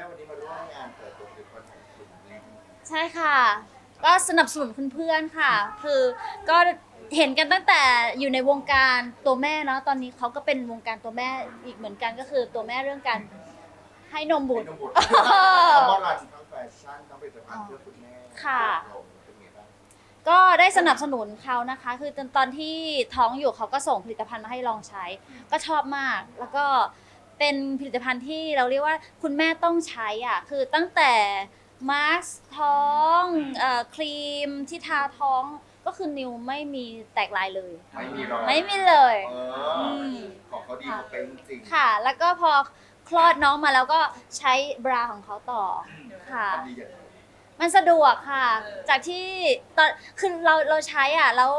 ม่วันนี้มาร่วมงานเปิดตัวผลิตภัณฑ์ของคุณแม่ใช่ค่ะ ก็สนับสนุนเพื่อนๆค่ะ คือก็เห็นกันตั้งแต่อยู่ในวงการตัวแม่เนาะตอนนี้เขาก็เป็นวงการตัวแม่อีกเหมือนกันก็คือตัวแม่เรื่องการให้นมบุตรเป็นบุตรเขามอรันทั้งแฟชั่นทั้งผลิตภัณฑ์เพื่อคุณแม่ค่ะเราเป็นไงบ้างก็ได้สนับสนุนเขานะคะ คือตอนตอนที่ท้องอยู่เขาก็ส่งผลิตภัณฑ์มาให้ลองใช้ ก็ชอบมาก แล้วก็ เป็นผลิตภัณฑ์ที่เราเรียกว่าคุณแม่ต้องใช้อะคือตั้งแต่มาสก์ท้องเอ่อครีมที่ทาท้องก็คือนิวไม่มีแตกลายเลย ไม่มีรอยไม่มีเลย เอออของเขาดีเขาเป็นจริงค่ะ แล้วก็พอคลอดน้องมาแล้วก็ใช้บราของเขาต่อค่ะ อันดีอย่างไรมันสะดวกค่ะ จากที่ตอนคือเราเราใช้อะแล้ว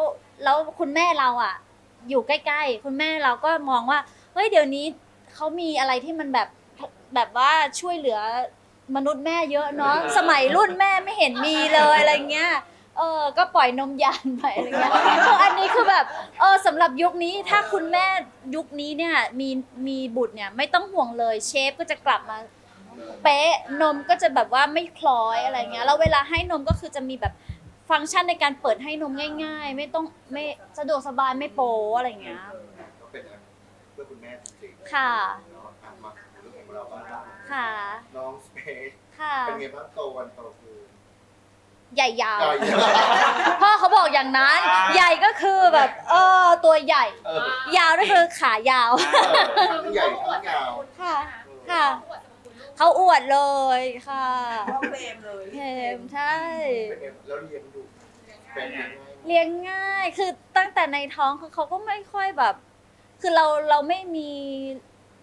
แล้วคุณแม่เราอะ อยู่ใกล้ ๆ คุณแม่เราก็มองว่าเฮ้ยเดี๋ยวนี้ เขามีอะไรที่มันแบบแบบว่าช่วยเหลือมนุษย์แม่เยอะเนาะสมัยรุ่นแม่ไม่เห็นมีเลยอะไรเงี้ยเออก็ปล่อยนมยานไปอะไรเงี้ยคืออันนี้คือแบบเออสำหรับยุคนี้ถ้าคุณแม่ยุคนี้เนี่ยมีมีบุตรเนี่ยไม่ต้องห่วงเลยเชฟก็จะกลับมาเป๊ะนมก็จะแบบว่าไม่คล้อยอะไรเงี้ยแล้วเวลาให้นมก็คือจะมีแบบฟังก์ชันในการเปิดให้นมง่าย ๆ ไม่ต้องไม่สะดวกสบายไม่โป๊อะไรเงี้ยก็เป็นอะไรเพื่อคุณแม่จริงๆ ค่ะ เนาะอะมาถึงเรื่องของเราบ้างค่ะ น้องสเปซค่ะ เป็นไงบ้างโตวันโตคืนใหญ่ยาว ใหญ่พ่อเขาบอกอย่างนั้น ใหญ่ก็คือแบบเออตัวใหญ่ เออ ยาวก็คือขายาว ทั้งใหญ่ทั้งยาวค่ะ ค่ะ เขาอวดเลยค่ะก็เฟรมเลยเห็มใช่ เป็นไงแล้วเลี้ยงดูเป็นยังไงเลี้ยงง่าย คือตั้งแต่ในท้องคือเขาก็ไม่ค่อยแบบ คือเราเราไม่มี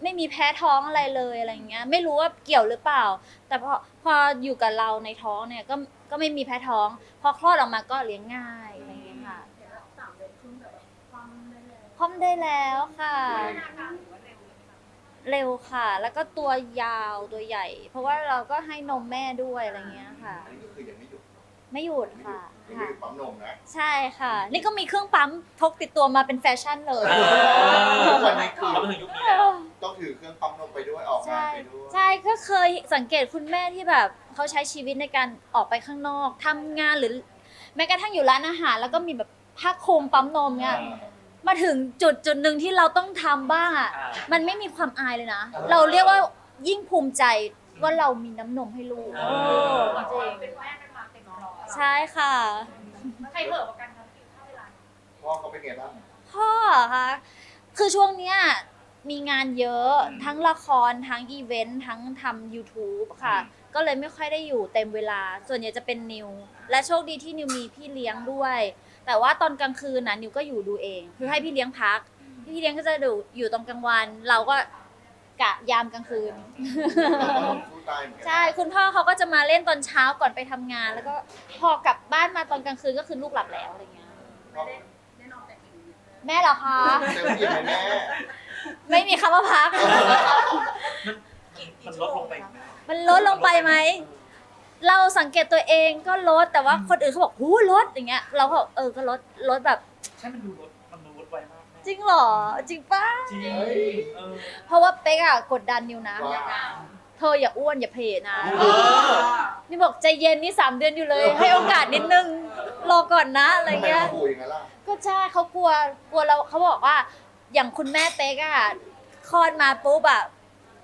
ไม่มีแพ้ท้องอะไรเลยอะไรเงี้ย ไม่รู้ว่าเกี่ยวหรือเปล่า แต่พอพออยู่กับเราในท้องเนี่ยก็ก็ไม่มีแพ้ท้อง พอคลอดออกมาก็เลี้ยงง่ายอะไรเงี้ยค่ะพร้อมได้แล้วค่ะ เร็วค่ะ แล้วก็ตัวยาวตัวใหญ่ เพราะว่าเราก็ให้นมแม่ด้วยอะไรเงี้ยค่ะ อันนี้ก็คือยัง ไม่หยุดไม่หยุดค่ะยังไม่ค่ะหยุดปั๊มนมนะใช่ค่ะ นี่ก็มีเครื่องปั๊มพกติดตัวมาเป็นแฟชั่นเลย ทุกวันนี้คือเขามาถึงยุคนี้แล้วต้องถือเครื่องปั๊มนมไปด้วยออกงาใช่นไปด้วย ใช่ก็เคยสังเกตคุณแม่ที่แบบเขาใช้ชีวิตในการออกไปข้างนอกทำงานหรือแม้กระทั่งอยู่ร้านอาหาร แล้วก็มีแบบผ้าคลุมปั๊มนมเนี่ยมาถึงจุดจุดหนึ่งที่เราต้องทำบ้างอะอ่า มันไม่มีความอายเลยนะ เราเรียกว่ายิ่งภูมิใจว่าเรามีน้ำนมให้ลูกเออจริง ใช่ค่ะ ใครเหอะกว่ากันคะกินข้าวเวลาพ่อเขาเป็นไงบ้างพ่อคะ คือช่วงเนี้ยมีงานเยอะทั้งละครทั้งอีเวนต์ทั้งทำ YouTube ค่ะ ก็เลยไม่ค่อยได้อยู่เต็มเวลา ส่วนใหญ่จะเป็นนิว และโชคดีที่นิวมีพี่เลี้ยงด้วย แต่ว่าตอนกลางคืนนะนิวก็อยู่ดูเอง คือให้พี่เลี้ยงพัก พี่เลี้ยงก็จะดูอยู่ตอนกลางวัน เราก็ กะยามกลางคืนเราก็ต้องสู้ตายเหมือนกัใช่ คุณพ่อเขาก็จะมาเล่นตอนเช้าก่อนไปทำงาน แล้วก็พอกลับบ้านมาตอนกลางคืนก็คือลูกหลับแล้วอะไรเงี้ยพ่อแน่นอนแต่กินแม่เหรอคะ เต็มที่ไหมแม่ไม่มีคำว่าพัก มันลดลงไปอีกไหมมันลดลงไปไหม เราสังเกตตัวเองก็ลดแต่ว่าคนอื่นเขาบอกหูลดอย่างเงี้ย เราก็บอกเออก็ลดลดแบบ ใช่มันดูลดมันดูลดไวมากแม่ จริงเหรอ จริงป้าจริงเออ เพราะว่าเป๊กอะกดดันนิวนะว่าเธออย่าอ้วนอย่าเพจนะ เออ นี่บอกใจเย็นนี่สามเดือนอยู่เลย ให้โอกาสนิดนึง รอก่อนนะอะไรทำไมเงี้ยเขาขู่อย่างนั้นล่ะ ก็ใช่เขากลัวกลัวเราเขาบอกว่า อย่างคุณแม่เป๊กอะคลอดมาปุ๊บอะ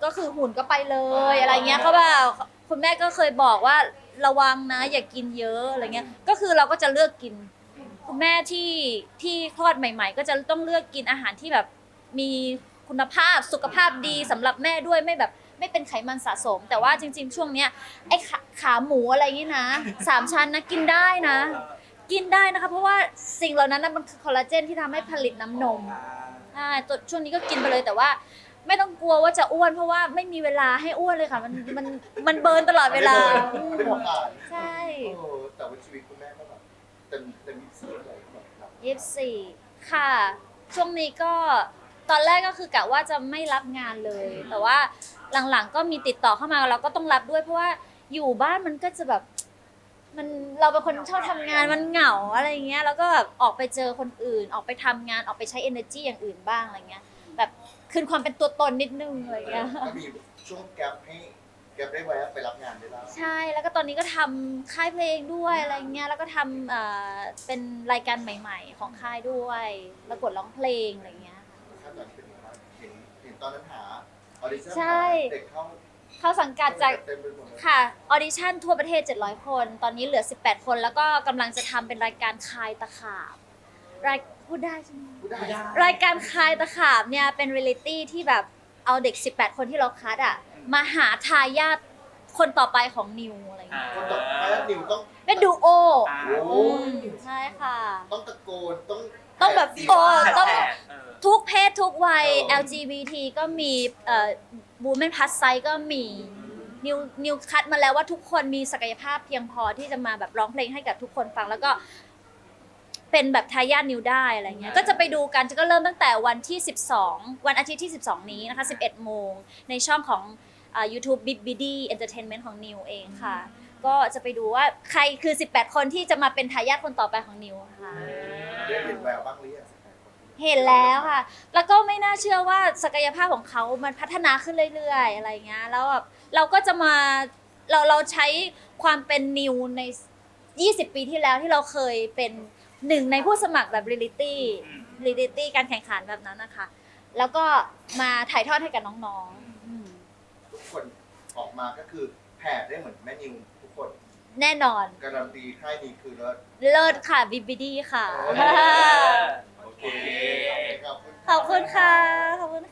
ก็คือหุ่นก็ไปเลยอะไรเงี้ยเขาแบบคุณแม่ก็เคยบอกว่าระวังนะ อย่ากินเยอะอะไรเงี้ย ก็คือเราก็จะเลือกกิน คุณแม่ที่ที่คลอดใหม่ ๆ ก็จะต้องเลือกกินอาหารที่แบบมีคุณภาพสุขภาพดีสำหรับแม่ด้วยไม่แบบไม่เป็นไขมันสะสม แต่ว่าจริง ๆ ช่วงเนี้ยไอ้ขาขาหมูอะไรอย่างงี้นะสามชั้นนะกินได้นะ กินได้นะคะเพราะว่าสิ่งเหล่านั้นนะมันคือคอลลาเจนที่ทำให้ผลิตน้ำนมใช่ตัวช่วงนี้ก็กินไปเลยแต่ว่า ไม่ต้องกลัวว่าจะอ้วนเพราะว่าไม่มีเวลาให้อ้วนเลยค่ะ มันมันมันเบิร์นตลอดเวลาไม่ได้บอกอ่านใช่ เออ ต็มเต็มยี่สิบเลยแบบครับยี่สิบสี่ค่ะ ช่วงนี้ก็ตอนแรกก็คือกะว่าจะไม่รับงานเลย แต่ว่าหลังๆก็มีติดต่อเข้ามาเราก็ต้องรับด้วย เพราะว่าอยู่บ้านมันก็จะแบบมันเราเป็นคนชอบทำงานมันเหงาอะไรเงี้ยแล้วก็แบบออกไปเจอคนอื่น ออกไปทำงานออกไปใช้ energy อย่างอื่นบ้างอะไรเงี้ยแบบคืนความเป็นตัวตนนิดนึงอะไรเงี้ยก็มีช่วงแกลบให้ แกได้แวะไปรับงานได้แล้ว ใช่แล้วก็ตอนนี้ก็ทำค่ายเพลงด้วยอะไรเงี้ยแล้วก็ทำเอ่อเป็นรายการใหม่ ๆ ของค่ายด้วยประกวดร้องเพลงอะไรเงี้ย ขั้นตอนเป็นยังไงบ้างเห็นเห็นตอนนั้นหาออดิชั่นใช่ เด็กเข้าเข้าสังกัดจากเต็มไปหมดเลยค่ะออดิชั่นทั่วประเทศ 700 คน ตอนนี้เหลือ 18 คน แล้วก็กำลังจะทำเป็นรายการคายตะขาบรายพูดได้ใช่ไหม พูดได้รายการคายตะขาบเนี่ยเป็นเรียลิตี้ที่แบบเอาเด็ก 18 คนที่เราคัดอะ มาหาทายาทคนต่อไปของนิวอะไรอ่าเงี้ยคนต่อไปนิวต้องเป็นดูโออ่าโอ้อืมใช่ค่ะ ต้องตะโกนต้องต้องแบบสีโอ้ว่าต้องแปดเออทุกเพศทุกวัยเออ LGBT ก็มีเอ่อบูมเมนพัสไซก็มีนิวนิวคัดมาแล้วว่าทุกคนมีศักยภาพเพียงพอที่จะมาแบบร้องเพลงให้กับทุกคนฟังแล้วก็ เป็นแบบทายาทนิวได้อะไรเงี้ยก็จะไปดูกันก็เริ่มตั้งแต่วันที่ 12 วันอาทิตย์ที่ 12 นี้นะคะ 11 โมงในช่องของ อ่า YouTube b i b b i d y Entertainment ของนิวเองค่ะ ก็จะไปดูว่าใครคือ 18 คนที่จะมาเป็นทายาทคนต่อไปของนิวค่ะ ได้เห็นแววบ้างหรือยังเห็นแล้วค่ะ แล้วก็ไม่น่าเชื่อว่าศักยภาพของเขามันพัฒนาขึ้นเรื่อยๆ อะไรเงี้ย แล้วแบบเราก็จะมาเราเราใช้ความเป็นนิวใน 20 ปีที่แล้วที่เราเคยเป็นหนึ่งในผู้สมัครแบบรีลิตี้อืมรีลิตี้การแข่งขันแบบนั้นนะคะ แล้วก็มาถ่ายทอดให้กับน้องๆอืม ทุกคนออกมาก็คือแผ่ได้เหมือนแม่นิวทุกคน แน่นอน การันตีค่ายนี้คือเลิศ เลิศค่ะบิบิดี้ค่ะเออโอเค ขอบคุณขอบคุณค่ะ ขอบคุณ